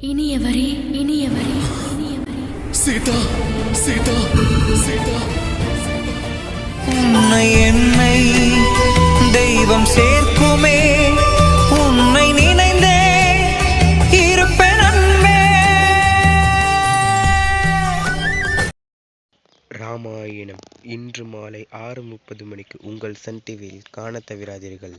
இனியவரே இனியவரே இனியவரே சீதா சீதா சீதா. உன்னை என்னை தெய்வம் சேர்க்குமே. உன்னை நினைந்தே இருப்பேன் அன்பே. ராமாயணம் இன்று மாலை ஆறு முப்பது மணிக்கு உங்கள் சன் டிவியில் காணத் தவறாதீர்கள்.